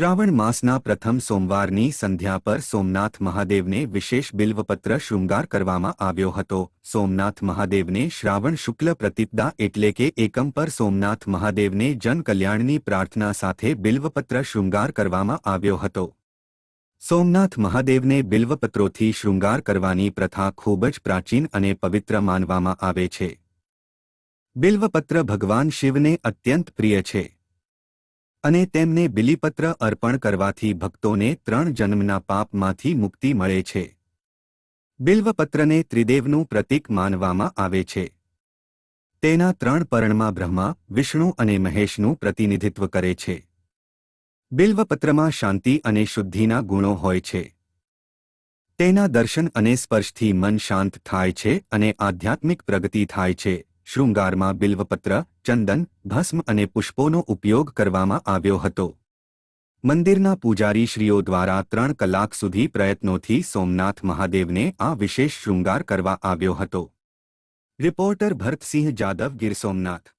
શ્રાવણ માસના પ્રથમ સોમવારની સંધ્યા પર સોમનાથ મહાદેવને વિશેષ બિલ્વપત્ર શૃંગાર કરવામાં આવ્યો હતો. સોમનાથ મહાદેવને શ્રાવણ શુક્લ પ્રતિપદા એટલે કે એકમ પર સોમનાથ મહાદેવને જનકલ્યાણની પ્રાર્થના સાથે બિલ્વપત્ર શૃંગાર કરવામાં આવ્યો હતો. સોમનાથ મહાદેવને બિલ્વપત્રોથી શૃંગાર કરવાની પ્રથા ખૂબ જ પ્રાચીન અને પવિત્ર માનવામાં આવે છે. બિલ્વપત્ર ભગવાન શિવને અત્યંત પ્રિય છે. અને તેમને બિલીપત્ર અર્પણ કરવાથી ભક્તોને ત્રણ જન્મના પાપમાંથી મુક્તિ મળે છે. બિલ્વપત્રને ત્રિદેવનું પ્રતીક માનવામાં આવે છે. તેના ત્રણ પરણમાં બ્રહ્મા, વિષ્ણુ અને મહેશનું પ્રતિનિધિત્વ કરે છે. બિલ્વપત્રમાં શાંતિ અને શુદ્ધિના ગુણો હોય છે. તેના દર્શન અને સ્પર્શથી મન શાંત થાય છે અને આધ્યાત્મિક પ્રગતિ થાય છે. શૃંગારમાં બિલ્વપત્ર, ચંદન, ભસ્મ અને પુષ્પોનો ઉપયોગ કરવામાં આવ્યો હતો. મંદિરના પૂજારીશ્રીઓ દ્વારા ત્રણ કલાક સુધી પ્રયત્નોથી સોમનાથ મહાદેવને આ વિશેષ શૃંગાર કરવા આવ્યો હતો. રિપોર્ટર ભરતસિંહ જાદવ ગીર સોમનાથ